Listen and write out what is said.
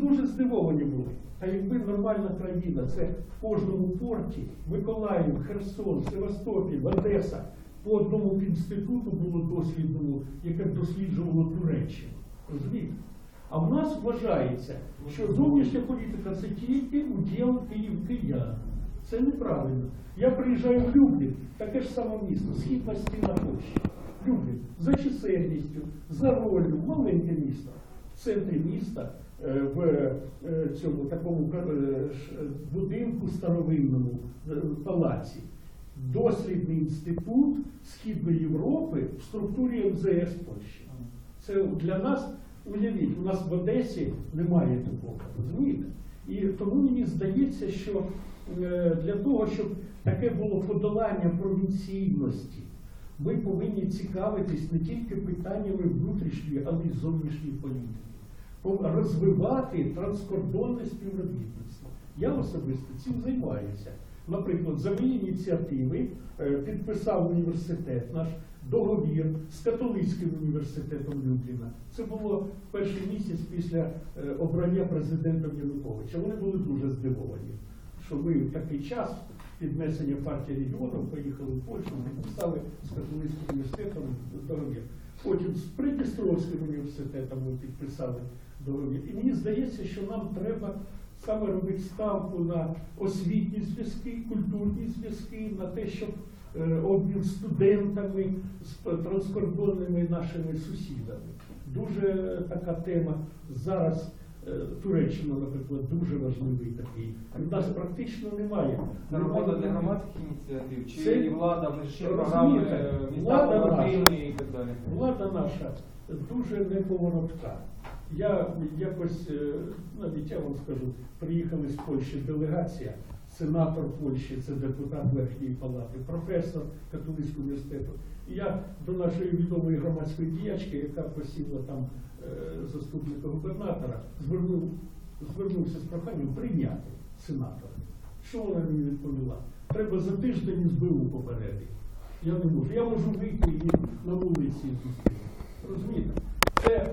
дуже здивовані були. А якби нормальна країна, це в кожному порті, Миколаїв, Херсон, Севастополь, Одеса, по одному інституту було дослідному, яке досліджувало Туреччину. Розумієте? А в нас вважається, що зовнішня політика це тільки уділ Київ киян. Це неправильно. Я приїжджаю в Люблін, таке ж саме місто, східна стіна Польщі. Люблін за чисельністю, за ролью, маленьке місто. В центрі міста, в е, цьому такому е, будинку старовинному е, палаці. Дослідний інститут Східної Європи в структурі МЗС Польщі. Це для нас, уявіть, у нас в Одесі немає такого, розумієте? І тому мені здається, що е, для того, щоб таке було подолання провінційності, ми повинні цікавитись не тільки питаннями внутрішньої, але й зовнішньої політики. Розвивати транскордонне співробітництво. Я особисто цим займаюся. Наприклад, за мої ініціативи е, підписав університет наш договір з католицьким університетом Любліна. Це було перший місяць після е, обрання президентом Януковича. Вони були дуже здивовані, що ми в такий час піднесення партії регіону поїхали в Польщу, підписали з католицьким університетом договір. Потім з Придністровським університетом ми підписали договір. І мені здається, що нам треба саме робити ставку на освітні зв'язки, культурні зв'язки, на те, щоб е, обмін студентами з транскордонними нашими сусідами. Дуже така тема зараз. Е, Туреччина, наприклад, дуже важливий такий. У нас практично немає. Це робота для громадських ініціатив, чи Це- і влада, ми ще програми міста влада побратими і так далі. Влада наша дуже неповоротка. Я якось, е, навіть я вам скажу, приїхали з Польщі делегація, сенатор Польщі, це депутат Верхньої палати, професор католицького університету. І я до нашої відомої громадської діячки, яка посіла там е, заступника губернатора, звернув, звернувся з проханням прийняти сенатора. Що вона мені відповіла? Треба за тиждень СБУ попередити. Я не можу. Я можу вийти і на вулиці зустріти. Розумієте? Це